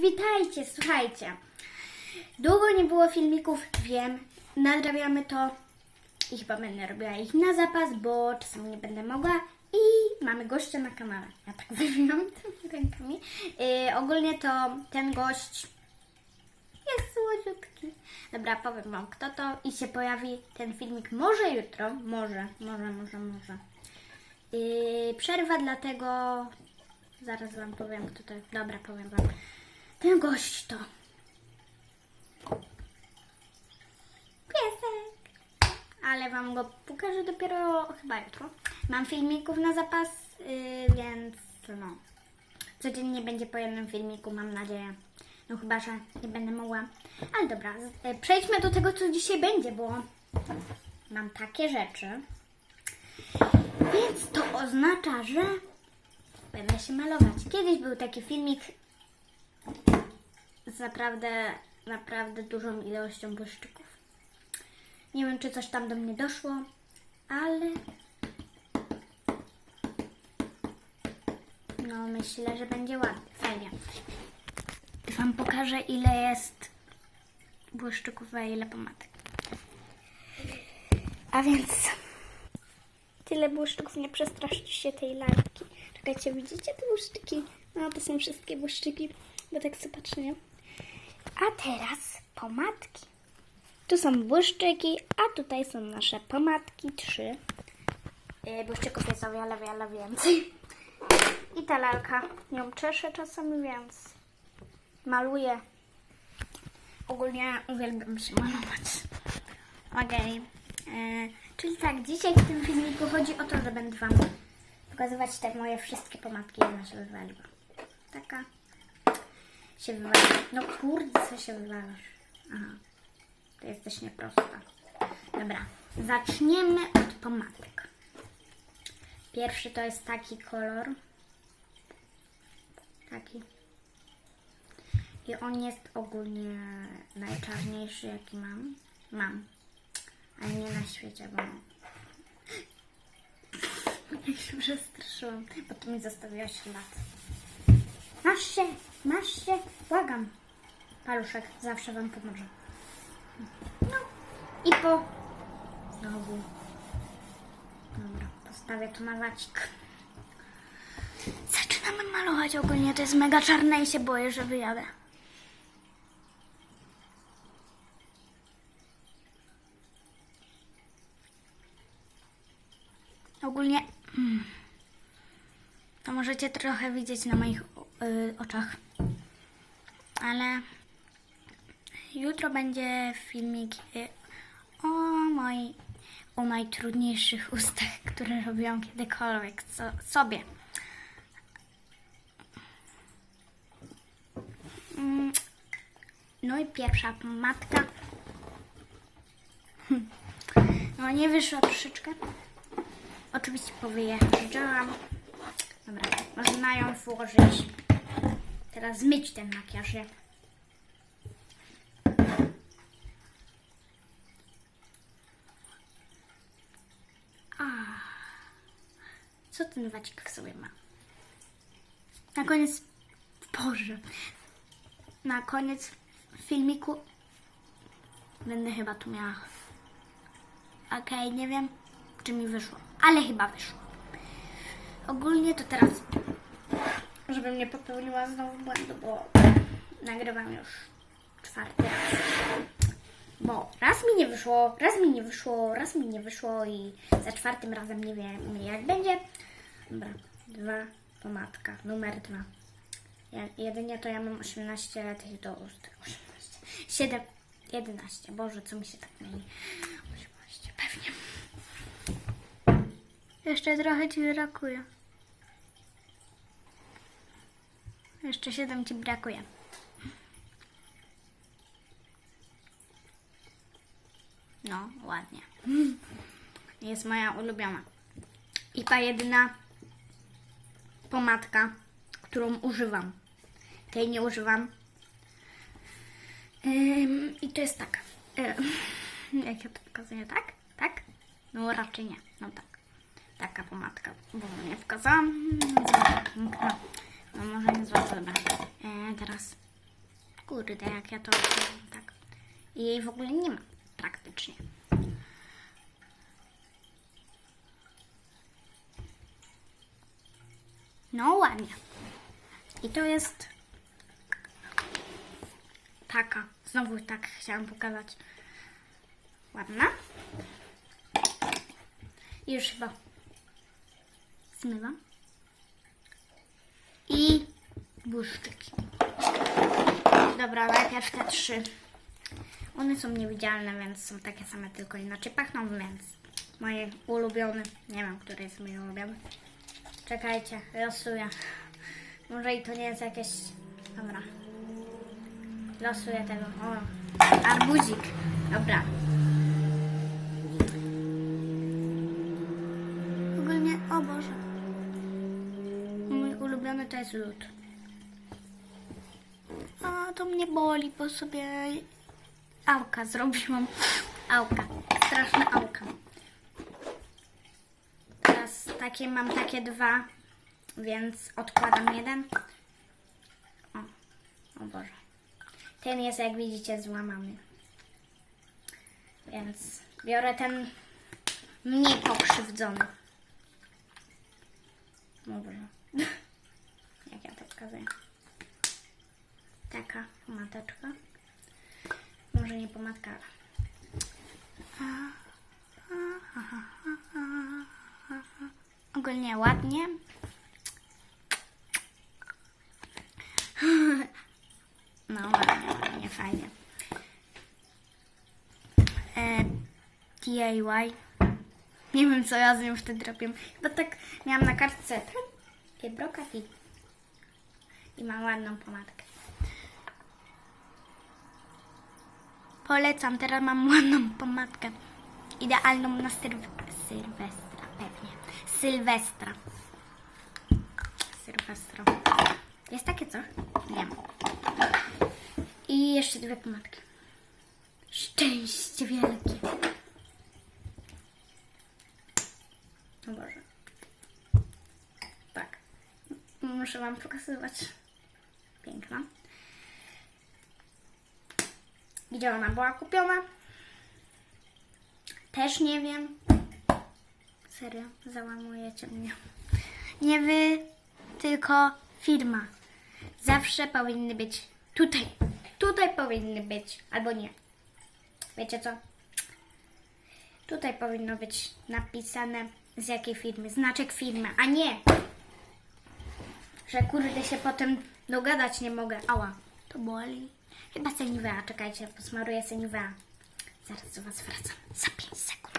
witajcie, słuchajcie. Długo nie było filmików, wiem, nadrabiamy to i chyba będę robiła ich na zapas, bo czasami nie będę mogła i mamy gościa na kanale. Ja tak wywijam tymi rękami. Yy, ogólnie to ten gość jest słodziutki. Dobra, powiem Wam kto to i się pojawi ten filmik może jutro, może, może, może, może. Yy, przerwa dlatego, zaraz Wam powiem kto to jest. Dobra, powiem Wam. Ten gość to piesek. Ale Wam go pokażę dopiero chyba jutro. Mam filmików na zapas, yy, więc no. Codziennie będzie po jednym filmiku, mam nadzieję. No chyba, że nie będę mogła. Ale dobra, e, przejdźmy do tego, co dzisiaj będzie, bo mam takie rzeczy. Więc to oznacza, że będę się malować. Kiedyś był taki filmik z naprawdę, naprawdę dużą ilością błyszczyków. Nie wiem, czy coś tam do mnie doszło, ale no myślę, że będzie ładnie, fajnie. Wam pokażę, ile jest błyszczyków, a ile pomadek. A więc tyle błyszczyków, nie przestraszcie się tej lampki. Czekajcie, widzicie te błyszczyki? No, to są wszystkie błyszczyki, bo tak sobie patrzę, nie? A teraz pomadki. Tu są błyszczyki, a tutaj są nasze pomadki, trzy. Yy, Błyszczyków jest o wiele, wiele więcej. I ta lalka, ją czeszę czasami, więc maluję. Ogólnie uwielbiam się malować. Okej. E, Czyli tak, dzisiaj w tym filmiku chodzi o to, że będę Wam pokazywać te moje wszystkie pomadki, się wywaliła. Taka się wywaliła. No kurde, co się wywalasz? Aha, to jesteś nieprosta. Dobra, zaczniemy od pomadek. Pierwszy to jest taki kolor. Taki. I on jest ogólnie najczarniejszy, jaki mam. Mam. Ale nie na świecie, bo... Jak się przestraszyłam, bo to mi zostawiła ślad. Masz się, masz się, błagam. Paluszek zawsze Wam pomoże. No. I po... Znowu. Dobra, postawię tu na wacik. Zaczynamy malować ogólnie, to jest mega czarne i się boję, że wyjadę. Ogólnie mm, to możecie trochę widzieć na moich y, oczach. Ale jutro będzie filmik y, o moj, o najtrudniejszych ustach, które robiłam kiedykolwiek co, sobie. Mm, No i pierwsza matka. No nie wyszła troszeczkę. Oczywiście powyjeżdżałam. Dobra, można ją włożyć. Teraz zmyć ten makijaż. A, co ten wacik w sobie ma? Na koniec, Boże, na koniec filmiku będę chyba tu miała Okej, nie wiem, czy mi wyszło, ale chyba wyszło. Ogólnie to teraz, żebym nie popełniła znowu błędu, bo nagrywam już czwarty raz. Bo raz mi nie wyszło, raz mi nie wyszło, raz mi nie wyszło i za czwartym razem nie wiem jak będzie. Dobra, dwa, pomadka, numer dwa. Ja, jedynie to ja mam 18 tych do ust. 18. 7, 11. Boże, co mi się tak myli. 18, pewnie. Jeszcze trochę ci brakuje. Jeszcze 7 ci brakuje. No, ładnie. Jest moja ulubiona. I ta jedyna pomadka, którą używam. Tej nie używam. Ym, I to jest taka. Ym, jak ja to pokazuję, tak? Tak? No raczej nie. No tak. Taka pomadka, bo nie pokazałam. Zobacz, piękna. No może nie zła, dobra. E, teraz Kurde, jak ja to tak. I jej w ogóle nie ma praktycznie. No ładnie. I to jest taka. Znowu tak chciałam pokazać. Ładna. I już chyba zmywam. I błyszczyki. Dobra, najpierw te trzy. One są niewidzialne, więc są takie same, tylko inaczej pachną, więc moje ulubione. Nie wiem, który jest mój ulubiony. Czekajcie, losuję. Może i to nie jest jakieś... Dobra. Losuję tego. O, arbuzik. Dobra. To jest lód. A to mnie boli, bo sobie auka zrobiłam. Auka. Straszne auka. Teraz takie mam takie dwa, więc odkładam jeden. O, o Boże. Ten jest, jak widzicie, złamany. Więc biorę ten mniej pokrzywdzony. Dobrze. Pokazuję. Taka pomadeczka. Może nie pomadka, ale. Ogólnie ładnie. No ładnie, ładnie, fajnie. E, DIY. Nie wiem, co ja z nią wtedy robiłam. Chyba tak miałam na kartce takie brokat i, i mam ładną pomadkę. Polecam, teraz mam ładną pomadkę. Idealną na sylw- Sylwestra, pewnie. Sylwestra. Sylwestra. Jest takie coś? Nie. I jeszcze dwie pomadki. Szczęście wielkie. O Boże. Tak. Muszę Wam pokazywać. Piękna. Gdzie ona była kupiona? Też nie wiem. Serio, załamujecie mnie. Nie wy, tylko firma. Zawsze powinny być tutaj. Tutaj powinny być, albo nie. Wiecie co? Tutaj powinno być napisane z jakiej firmy, znaczek firmy, a nie, że kurde się potem dogadać nie mogę. Ała, to boli. Chyba seniwea, czekajcie, posmaruję seniwea. Zaraz do Was wracam za 5 sekund.